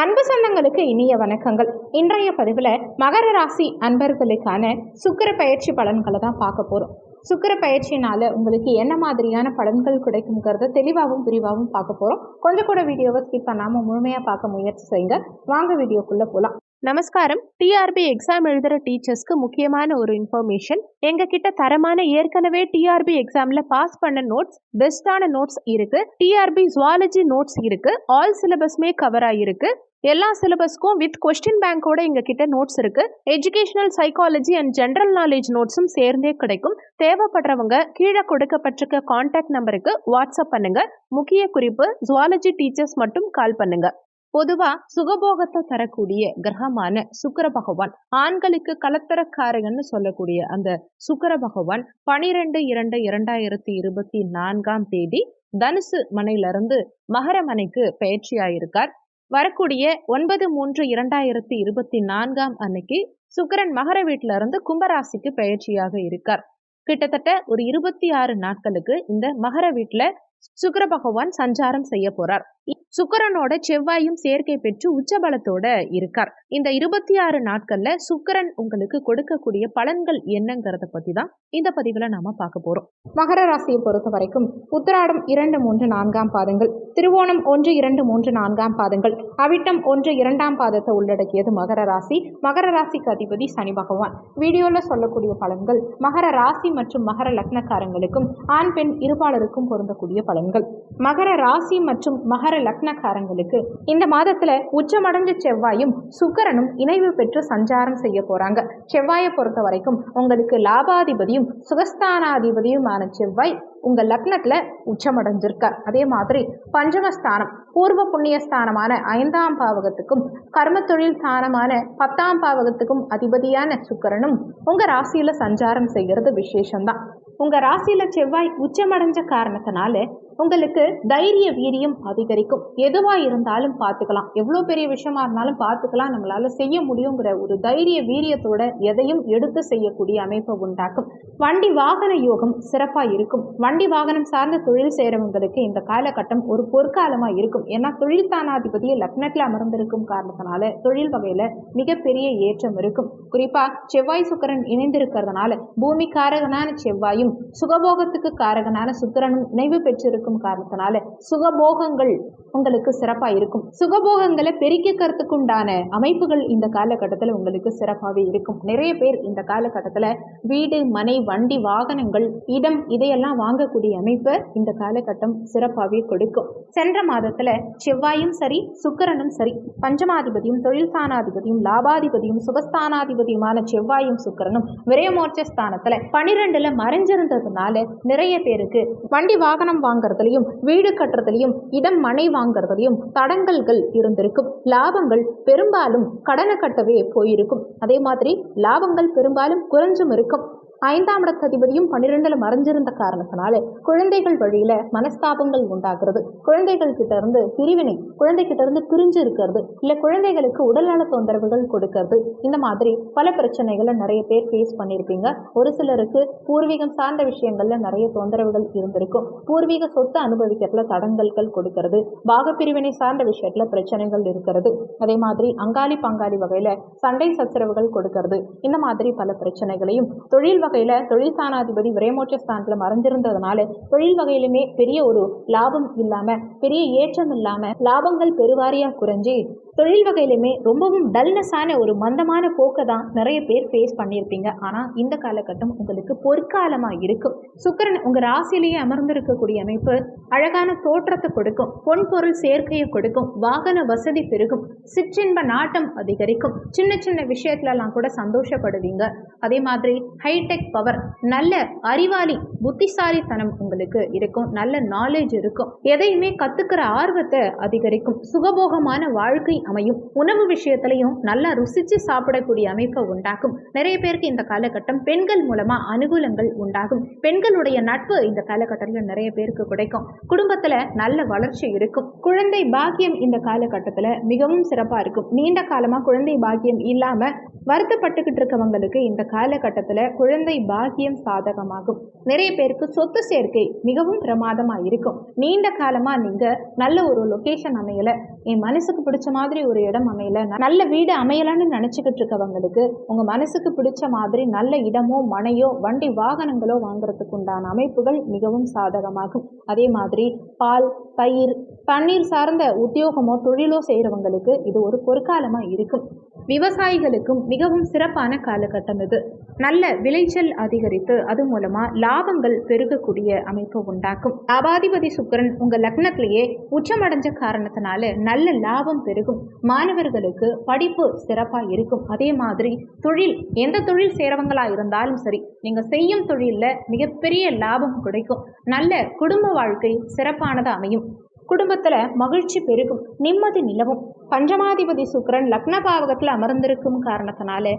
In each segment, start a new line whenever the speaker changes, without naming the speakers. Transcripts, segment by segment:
அன்பு சொந்தங்களுக்கு இனிய வணக்கங்கள். இன்றைய பதிவில் மகர ராசி அன்பர்களுக்கான சுக்கிர பயிற்சி பலன்களை தான் பார்க்க போகிறோம் சுக்கிர பயிற்சினால உங்களுக்கு என்ன மாதிரியான பலன்கள் கிடைக்குங்கிறத தெளிவாகவும் விரிவாகவும் பார்க்க போகிறோம் கொஞ்சம் கூட வீடியோவை ஸ்கிப் பண்ணாமல் முழுமையாக பார்க்க முயற்சி செய்யுங்க. வாங்க வீடியோக்குள்ளே போகலாம்
நமஸ்காரம். டிஆர்பி எக்ஸாம் எழுதுகிற டீச்சர்ஸ்க்கு முக்கியமான ஒரு இன்ஃபர்மேஷன் எங்ககிட்ட தரமான ஏற்கனவே டிஆர்பி எக்ஸாம்ல பாஸ் பண்ண நோட்ஸ் பெஸ்டான நோட்ஸ் இருக்கு. டிஆர்பி ஜுவாலஜி நோட்ஸ் இருக்கு. ஆல் சிலபஸ்மே கவர் ஆகிருக்கு எல்லா சிலபஸ்க்கும் வித் கொஸ்டின் பேங்கோட எங்ககிட்ட நோட்ஸ் இருக்கு. Educational psychology and general knowledge நோட்ஸும் சேர்ந்தே கிடைக்கும். தேவைப்படுறவங்க கீழே கொடுக்கப்பட்டிருக்க காண்டாக்ட் நம்பருக்கு வாட்ஸ்அப் பண்ணுங்க. முக்கிய குறிப்பு ஜுவாலஜி டீச்சர்ஸ் மட்டும் கால் பண்ணுங்க. பொதுவா சுகபோகத்தை தரக்கூடிய கிரகமான சுக்கர பகவான் ஆண்களுக்கு கலத்தரக்காரகன்னு சொல்லக்கூடிய அந்த சுக்கர பகவான் பனிரெண்டு இரண்டு இரண்டாயிரத்தி இருபத்தி நான்காம் தேதி தனுசு மனையிலிருந்து மகர மனைக்கு பயிற்சியாயிருக்கார். வரக்கூடிய ஒன்பது மூன்று இரண்டாயிரத்தி இருபத்தி நான்காம் அன்னைக்கு சுக்கிரன் மகர வீட்டில இருந்து கும்பராசிக்கு பயிற்சியாக இருக்கார். கிட்டத்தட்ட ஒரு இருபத்தி ஆறு நாட்களுக்கு இந்த மகர வீட்டுல சுக்கர பகவான் சஞ்சாரம் செய்ய போறார். சுக்கரனோட செவ்வாயும் சேர்க்கை பெற்று உச்சபலத்தோட இருக்கார். இந்த இருபத்தி ஆறு நாட்கள்ல சுக்கரன் உங்களுக்கு கொடுக்கக்கூடிய பலன்கள் என்னங்கிறத பத்தி தான் இந்த பதிவுல நாம பார்க்க போறோம்.
மகர ராசியை பொறுத்த வரைக்கும் உத்திராடம் இரண்டு மூன்று நான்காம் பாதங்கள் திருவோணம் ஒன்று இரண்டு மூன்று நான்காம் பாதங்கள் அவிட்டம் ஒன்று இரண்டாம் பாதத்தை உள்ளடக்கியது மகர ராசி. மகர ராசிக்கு அதிபதி சனி பகவான். வீடியோல சொல்லக்கூடிய பலன்கள் மகர ராசி மற்றும் மகர லக்னக்காரங்களுக்கும் ஆண் பெண் இருபாலருக்கும் பொருந்தக்கூடிய பலன்கள். மகர ராசி மற்றும் மகர லக்னக்காரங்களுக்கு இந்த மாதத்துல உச்சமடைஞ்ச செவ்வாயும் சுக்கரனும் இணைவு பெற்று சஞ்சாரம் செய்ய போறாங்க. செவ்வாயை பொறுத்த வரைக்கும் உங்களுக்கு லாபாதிபதியும் சுகஸ்தானாதிபதியுமான செவ்வாய் உங்க லக்னத்துல உச்சமடைஞ்சிருக்கார். அதே மாதிரி பஞ்சமஸ்தானம் பூர்வ புண்ணிய ஸ்தானமான ஐந்தாம் பாவகத்துக்கும் கர்ம தொழில் ஸ்தானமான பத்தாம் பாவகத்துக்கும் அதிபதியான சுக்கரனும் உங்க ராசியில சஞ்சாரம் செய்கிறது விசேஷம்தான். உங்க ராசியில செவ்வாய் உச்சமடைஞ்ச காரணத்தினால உங்களுக்கு தைரிய வீரியம் அதிகரிக்கும். எதுவா இருந்தாலும் பார்த்துக்கலாம். எவ்வளோ பெரிய விஷயமா இருந்தாலும் பார்த்துக்கலாம். நம்மளால செய்ய முடியுங்கிற ஒரு தைரிய வீரியத்தோட எதையும் எடுத்து செய்யக்கூடிய அமைப்பை உண்டாக்கும். வண்டி வாகன யோகம் சிறப்பா இருக்கும். வண்டி வாகனம் சார்ந்த தொழில் செய்கிறவங்களுக்கு இந்த காலகட்டம் ஒரு பொற்காலமா இருக்கும். ஏன்னா தொழில் தானாதிபதியை லக்னத்தில் அமர்ந்திருக்கும் காரணத்தினால தொழில் வகையில மிகப்பெரிய ஏற்றம் இருக்கும். குறிப்பா செவ்வாய் சுக்கரன் இணைந்திருக்கிறதுனால பூமி காரகனான செவ்வாயும் சுகபோகத்துக்கு காரகனான சுக்கரனும் நினைவு பெற்றிருக்கும். காரணத்தினால சுகபோகங்கள் உங்களுக்கு சிறப்பா இருக்கும். சுகபோகங்களை பெருக்கிக்கிறதுக்கு உண்டான அமைப்புகள் இந்த காலகட்டத்தில் உங்களுக்கு சிறப்பாகவே இருக்கும். நிறைய பேர் இந்த காலகட்டத்தில் வீடு மனை வண்டி வாகனங்கள் இடம் இதையெல்லாம் வாங்கக்கூடிய அமைப்பை இந்த காலகட்டம் சிறப்பாகவே கொடுக்கும். சென்ற மாதத்துல செவ்வாயும் சரி சுக்கரனும் சரி பஞ்சமாதிபதியும் தொழில் ஸ்தானாதிபதியும் லாபாதிபதியும் சுகஸ்தானாதிபதியுமான செவ்வாயும் சுக்கரனும் விரயமோர்ச்ச ஸ்தானத்துல பனிரெண்டில் மறைஞ்சிருந்ததுனால நிறைய பேருக்கு வண்டி வாகனம் வாங்குறதுலையும் வீடு கட்டுறதுலையும் இடம் மனை வாங்குறதுலையும் தடங்கல்கள் இருந்திருக்கும். லாபங்கள் பெரும்பாலும் கடனை கட்டவே போயிருக்கும். அதே மாதிரி லாபங்கள் பெரும்பாலும் குறைஞ்சும் இருக்கும். ஐந்தாம் இடத்ததிபதியும் பன்னிரெண்டுல மறைஞ்சிருந்த காரணத்தினால குழந்தைகள் வழியில மனஸ்தாபங்கள் உண்டாகிறது. குழந்தைகள் கிட்ட இருந்து பிரிவினை குழந்தைகிட்ட இருந்து பிரிஞ்சு இருக்கிறது. இல்ல குழந்தைகளுக்கு உடல்நல தொந்தரவுகள் கொடுக்கறது. இந்த மாதிரி பல பிரச்சனைகளை நிறைய பேர் ஃபேஸ் பண்ணியிருப்பீங்க ஒரு சிலருக்கு பூர்வீகம் சார்ந்த விஷயங்கள்ல நிறைய தொந்தரவுகள் இருந்திருக்கும். பூர்வீக சொத்து அனுபவிக்கிறதுல தடங்கல்கள் கொடுக்கறது. பாகப்பிரிவினை சார்ந்த விஷயத்துல பிரச்சனைகள் இருக்கிறது. அதே மாதிரி அங்காளி பங்காளி வகையில சண்டை சச்சரவுகள் கொடுக்கறது. இந்த மாதிரி பல பிரச்சனைகளையும் தொழில் வகையில தொழில் ஸ்தானாதிபதி விரைமோட்ச ஸ்தானத்துல மறைஞ்சிருந்ததுனால தொழில் வகையிலுமே பெரிய ஒரு லாபம் இல்லாம பெரிய ஏற்றம் இல்லாம லாபங்கள் பெருவாரியா குறைஞ்சி தொழில் வகையிலுமே ரொம்பவும் டல்னஸான ஒரு மந்தமான போக்கை தான் நிறைய பேர் ஃபேஸ் பண்ணியிருப்பீங்க. ஆனால் இந்த காலகட்டம் உங்களுக்கு பொற்காலமாக இருக்கும். சுக்கரன் உங்கள் ராசியிலேயே அமர்ந்திருக்கக்கூடிய அமைப்பு அழகான தோற்றத்தை கொடுக்கும். பொன் பொருள் சேர்க்கையை கொடுக்கும். வாகன வசதி பெருகும். சிற்றின்ப நாட்டம் அதிகரிக்கும். சின்ன சின்ன விஷயத்துலலாம் கூட சந்தோஷப்படுவீங்க. அதே மாதிரி ஹைடெக் பவர் நல்ல அறிவாளி புத்திசாலித்தனம் உங்களுக்கு இருக்கும். நல்ல நாலேஜ் இருக்கும். எதையுமே கத்துக்கிற ஆர்வத்தை அதிகரிக்கும். சுகபோகமான வாழ்க்கை அமையும். உணவு விஷயத்திலையும் நல்லா ருசிச்சு சாப்பிடக்கூடிய அமைப்பை உண்டாக்கும். நிறைய பேருக்கு இந்த காலகட்டம் பெண்கள் மூலமா அனுகூலங்கள் உண்டாகும். பெண்களுடைய நட்பு இந்த காலகட்டத்தில் நிறைய பேருக்கு கிடைக்கும். குடும்பத்துல நல்ல வளர்ச்சி இருக்கும். குழந்தை பாக்கியம் இந்த காலகட்டத்தில் மிகவும் சிறப்பாக இருக்கும். நீண்ட காலமாக குழந்தை பாக்கியம் இல்லாமல் வருத்தப்பட்டுக்கிட்டு இருக்கவங்களுக்கு இந்த காலகட்டத்தில் குழந்தை பாக்கியம் சாதகமாகும். நிறைய பேருக்கு சொத்து சேர்க்கை மிகவும் பிரமாதமாக இருக்கும். நீண்ட காலமாக நீங்கள் நல்ல ஒரு லொக்கேஷன் அமையலை. என் மனசுக்கு பிடிச்ச மாதிரி ஒரு இடம் அமையல. நல்ல வீடு அமையலான்னு நினச்சிக்கிட்டு இருக்கவங்களுக்கு உங்கள் மனசுக்கு பிடிச்ச மாதிரி நல்ல இடமோ மனையோ வண்டி வாகனங்களோ வாங்குறதுக்கு உண்டான அமைப்புகள் மிகவும் சாதகமாகும். அதே மாதிரி பால் தயிர் தண்ணீர் சார்ந்த உத்தியோகமோ தொழிலோ செய்கிறவங்களுக்கு இது ஒரு பொற்காலமாக இருக்கும். விவசாயிகளுக்கும் மிகவும் சிறப்பான காலகட்டம் இது. நல்ல விளைச்சல் அதிகரித்து அது மூலமா லாபங்கள் பெருகக்கூடிய அமைப்பு உண்டாக்கும். லாபாதிபதி சுக்கிரன் உங்க லக்னத்திலேயே உச்சமடைஞ்ச காரணத்தினால நல்ல நல்ல லாபம் பெருகும். மாணவர்களுக்கு படிப்பு சிறப்பா இருக்கும். அதே மாதிரி தொழில் எந்த தொழில் செய்றவங்களா இருந்தாலும் சரி நீங்க செய்யும் தொழில்ல மிகப்பெரிய லாபம் கிடைக்கும். நல்ல குடும்ப வாழ்க்கை சிறப்பானது அமையும். குடும்பத்துல மகிழ்ச்சி பெருகும். நிம்மதி நிலவும். பஞ்சமாதிபதி சுக்கரன் லக்ன பாவகத்தில் அமர்ந்திருக்கும் காரணத்தினால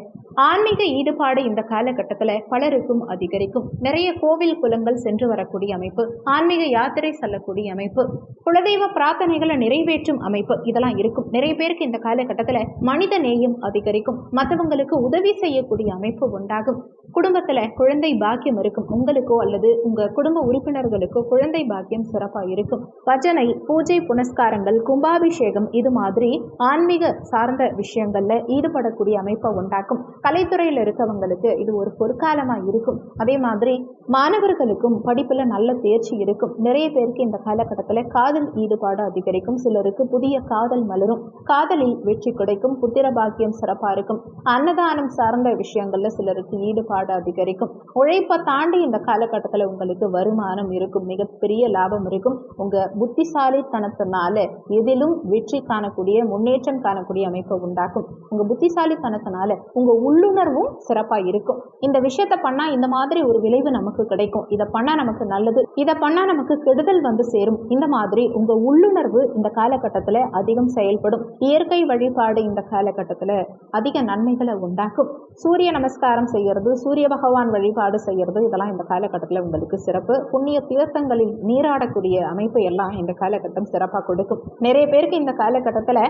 ஆன்மீக ஈடுபாடு இந்த காலகட்டத்தில் பலருக்கும் அதிகரிக்கும். நிறைய கோவில் குலங்கள் சென்று வரக்கூடிய அமைப்பு ஆன்மீக யாத்திரை செல்லக்கூடிய அமைப்பு குலதெய்வ பிரார்த்தனைகளை நிறைவேற்றும் அமைப்பு இதெல்லாம் இருக்கும். நிறைய பேருக்கு இந்த காலகட்டத்தில் மனித நேயம் அதிகரிக்கும். மற்றவங்களுக்கு உதவி செய்யக்கூடிய அமைப்பு உண்டாகும். குடும்பத்தில் குழந்தை பாக்கியம் இருக்கும். உங்களுக்கோ அல்லது உங்க குடும்ப உறுப்பினர்களுக்கோ குழந்தை பாக்கியம் சிறப்பாக இருக்கும். பஜனை பூஜை புனஸ்காரங்கள் கும்பாபிஷேகம் இது மாதிரி ஆன்மீக சார்ந்த விஷயங்கள்ல ஈடுபடக்கூடிய அமைப்பை உண்டாக்கும். கலைத்துறையில் இருக்கவங்களுக்கு இது ஒரு பொற்காலமாக இருக்கும். அதே மாதிரி மாணவர்களுக்கும் படிப்பில் நல்ல தேர்ச்சி இருக்கும். நிறைய பேருக்கு இந்த காலகட்டத்தில் காதல் ஈடுபாடு அதிகரிக்கும். சிலருக்கு புதிய காதல் மலரும். காதலில் வெற்றி கிடைக்கும். புத்திர பாக்கியம் சிறப்பாக இருக்கும். அன்னதானம் சார்ந்த விஷயங்கள்ல சிலருக்கு ஈடுபாடு அதிகரிக்கும். உழைப்பை தாண்டி இந்த காலகட்டத்தில் உங்களுக்கு வருமானம் இருக்கும். மிகப்பெரிய லாபம் இருக்கும். உங்க புத்திசாலித்தனத்தினால எதிலும் வெற்றி காணக்கூடிய முன்னேற்றம் காணக்கூடிய அமைப்பை உண்டாக்கும். உங்க புத்திசாலித்தனத்தினால உங்க உள்ளுணர்வும் சிறப்பாக இருக்கும். இந்த விஷயத்த பண்ணா இந்த மாதிரி ஒரு விளைவு நமக்கு கிடைக்கும். இதை பண்ணா நமக்கு நல்லது. இதை பண்ணா நமக்கு கெடுதல் வந்து சேரும். இந்த மாதிரி உங்க உள்ளுணர்வு இந்த காலகட்டத்தில் அதிகம் செயல்படும். இயற்கை வழிபாடு இந்த காலகட்டத்தில் அதிக நன்மைகளை உண்டாக்கும். சூரிய நமஸ்காரம் செய்யறது சூரிய பகவான் வழிபாடு செய்யறது இதெல்லாம் இந்த காலகட்டத்தில் உங்களுக்கு சிறப்பு. புண்ணிய தீர்த்தங்களில் நீராடக்கூடிய அமைப்பு எல்லாம் இந்த காலகட்டம் சிறப்பாக கொடுக்கும். நிறைய பேருக்கு இந்த காலகட்டத்தில்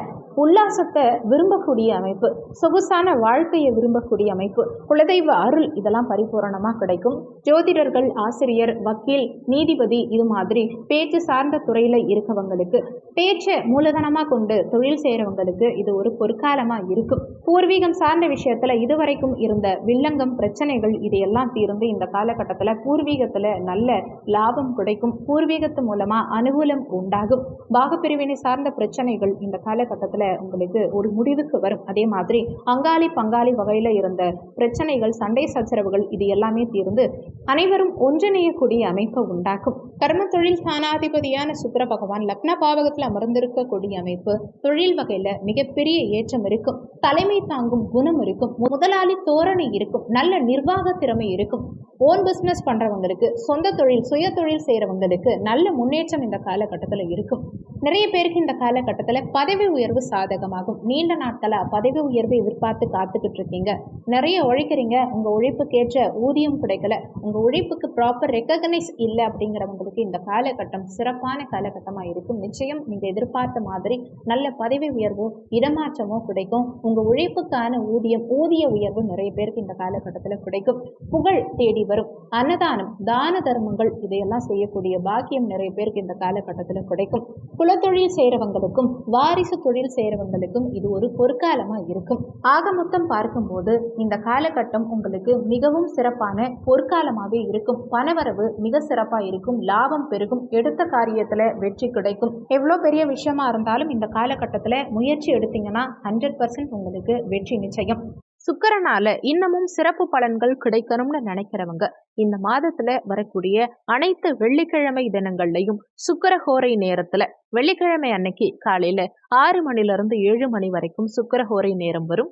உல்லாசத்தை விரும்பக்கூடிய அமைப்பு சொகுசான வாழ்க்கையை விரும்பக்கூடிய அமைப்பு குலதெய்வ அருள் இதெல்லாம் பரிபூரணமாக கிடைக்கும். ஜோதிடர்கள் ஆசிரியர் வக்கீல் நீதிபதி இது மாதிரி பேச்சு சார்ந்த துறையில் இருக்கவங்களுக்கு பேச்சை மூலதனமாக கொண்டு தொழில் செய்கிறவங்களுக்கு இது ஒரு பொற்காலமாக இருக்கும். பூர்வீகம் சார்ந்த விஷயத்தில் இதுவரைக்கும் இருந்த வில்லங்கம் பிரச்சனைகள் இதையெல்லாம் தீர்ந்து இந்த காலகட்டத்தில் பூர்வீகத்தில் நல்ல லாபம் கிடைக்கும். பூர்வீகத்து மூலமாக அனுகூலம் உண்டாகும். பாகப்பிரிவினை சார்ந்த பிரச்சனைகள் இந்த காலகட்டத்தில் உங்களுக்கு ஒரு முடிவுக்கு வரும். அதே மாதிரி அங்காளி பங்காளி வகையில் இருந்த பிரச்சனைகள் சண்டை சச்சரவுகள் இது எல்லாமே தீர்ந்து அனைவரும் ஒன்றிணையக்கூடிய அமைப்பை உண்டாக்கும். கர்ம தொழில் ஸ்தானாதிபதியான சுக்கர பகவான் லக்ன பாவகத்தில் அமர்ந்திருக்கக்கூடிய அமைப்பு தொழில் வகையில் மிகப்பெரிய ஏற்றம் இருக்கும். தலைமை தாங்கும் குணம் இருக்கும். முதலாளி தோரணை இருக்கும். நல்ல நிர்வாக திறமை இருக்கும். ஓன் பிஸ்னஸ் பண்ணுறவங்களுக்கு சொந்த தொழில் சுய தொழில் செய்கிறவங்களுக்கு நல்ல முன்னேற்றம் இந்த காலகட்டத்தில் இருக்கும். நிறைய பேருக்கு இந்த காலகட்டத்தில் பதவி உயர்வு சாதகமாகும். நீண்ட நாட்களாக பதவி உயர்வு எதிர்பார்த்து காத்துக்கிட்டு இருக்கீங்க நிறைய உழைக்கிறீங்க. உங்கள் உழைப்புக்கேற்ற ஊதியம் கிடைக்கல. உங்கள் உழைப்புக்கு ப்ராப்பர் ரெக்கக்னைஸ் இல்லை அப்படிங்கிறவங்களுக்கு இந்த காலகட்டம் சிறப்பான காலகட்டமாக இருக்கும். நிச்சயம் நீங்கள் எதிர்பார்த்த மாதிரி நல்ல பதவி உயர்வோ இடமாற்றமோ கிடைக்கும். உங்கள் உழைப்புக்கான ஊதியம் ஊதிய உயர்வு நிறைய பேருக்கு இந்த காலகட்டத்தில் கிடைக்கும். புகழ் தேடி வரும். அன்னதானம் தான தர்மங்கள் இதையெல்லாம் செய்யக்கூடிய பாக்கியம் நிறைய பேருக்கு இந்த காலகட்டத்தில் கிடைக்கும். குலத்தொழில் செய்கிறவங்களுக்கும் வாரிசு தொழில் செய்கிறவங்களுக்கும் இது ஒரு பொற்காலமாக இருக்கும். ஆக மொத்தம் பார்க்கும்போது இந்த காலகட்டம் உங்களுக்கு மிகவும் சிறப்பான பொற்காலமாகவே இருக்கும். பணவரவு மிக சிறப்பாக இருக்கும். லாபம் பெருகும். எடுத்த காரியத்தில் வெற்றி கிடைக்கும். எவ்வளோ பெரிய விஷயமா இருந்தாலும் இந்த காலகட்டத்தில் முயற்சி எடுத்தீங்கன்னா ஹண்ட்ரட் பர்சன்ட் உங்களுக்கு வெற்றி நிச்சயம்.
சுக்கரனால இன்னமும் சிறப்பு பலன்கள் கிடைக்கணும்னு நினைக்கிறவங்க இந்த மாதத்துல வரக்கூடிய அனைத்து வெள்ளிக்கிழமை தினங்கள்லையும் சுக்கரஹோரை நேரத்துல வெள்ளிக்கிழமை அன்னைக்கு காலையில ஆறு மணில இருந்து ஏழு மணி வரைக்கும் சுக்கரஹோரை நேரம் வரும்.